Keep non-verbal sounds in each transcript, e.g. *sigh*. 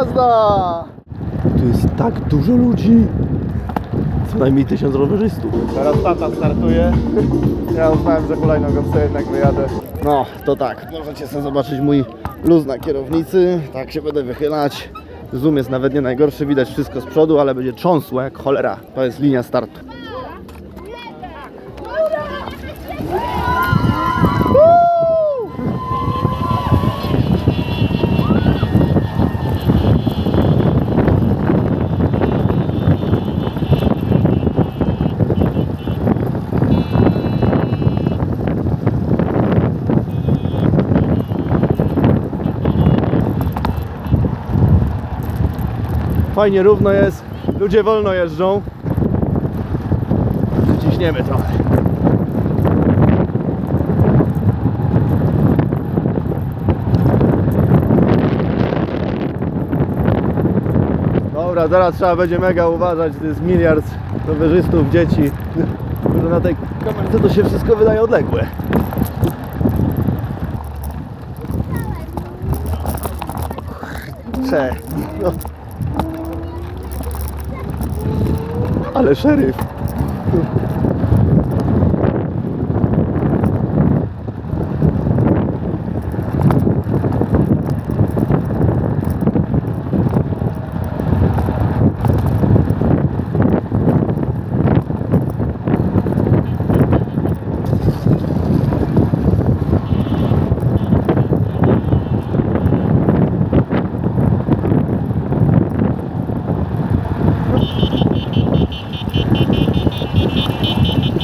jazda! Tu jest tak dużo ludzi. Co najmniej tysiąc rowerzystów. Teraz tata startuje. Ja uznałem, że hulajnogą sobie jednak wyjadę. No, to tak. Możecie sobie zobaczyć mój luz na kierownicy. Tak się będę wychylać. Zoom jest nawet nie najgorszy, widać wszystko z przodu, ale będzie cząsło jak cholera. To jest linia startu. Fajnie równo jest, ludzie wolno jeżdżą. Ciśniemy trochę. Dobra, teraz trzeba będzie mega uważać, to jest miliard rowerzystów, dzieci. *laughs* Może na tej kamerce to się wszystko wydaje odległe. Cze. No. Ale szeryf.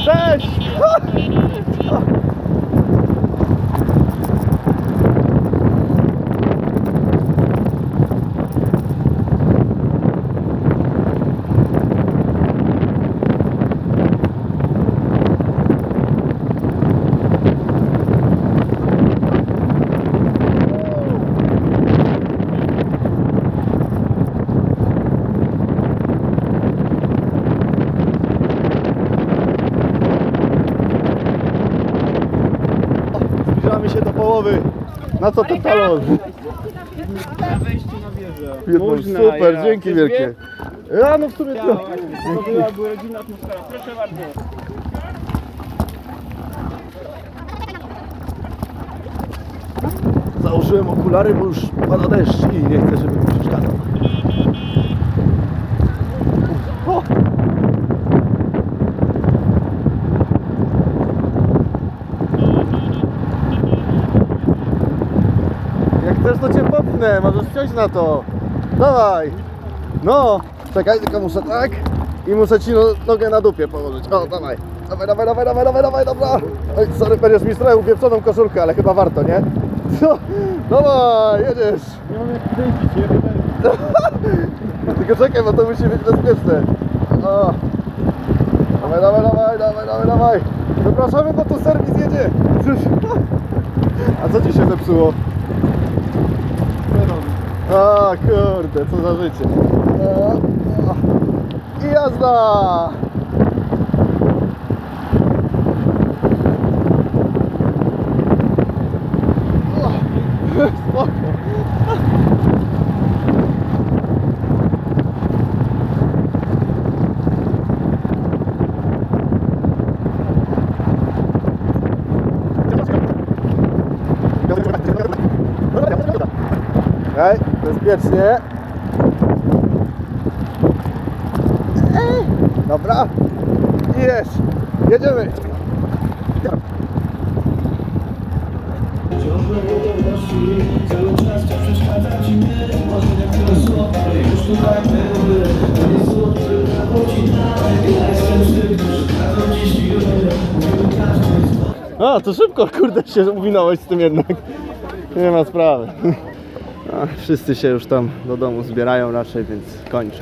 Cześć! Zbliżamy się do połowy. Na co ten talon? Na wejściu na wieżę. Super, dzięki wielkie. Ja no w sumie to. To była, była rodzinna atmosfera. Proszę bardzo. Założyłem okulary, bo już pada deszcz i nie chcę, żeby mi przeszkadzał. O! Jak chcesz, to cię popnę, możesz wsiąść na to. Dawaj. No, czekaj, tylko muszę tak. I muszę ci no, nogę na dupie położyć. O, dawaj. Dawaj, dawaj, dawaj, dawaj, dawaj, dawaj, dobra. Oj, sorry, będziesz mi trochę upieprzoną koszulkę, ale chyba warto, nie? Co? Dawaj, jedziesz. Nie mam jak. *laughs* Tylko czekaj, bo to musi być bezpieczne. O. Dawaj, dawaj, dawaj, dawaj, dawaj, dawaj. Zapraszamy, bo tu serwis jedzie. *laughs* A co ci się zepsuło? A kurde, co za życie. O, o. I jazda! O, Okej, bezpiecznie. Dobra. Jest. Jedziemy. A, to szybko, kurde, się uwinąłeś z tym jednak. Nie ma sprawy. Wszyscy się już tam do domu zbierają raczej, więc kończę.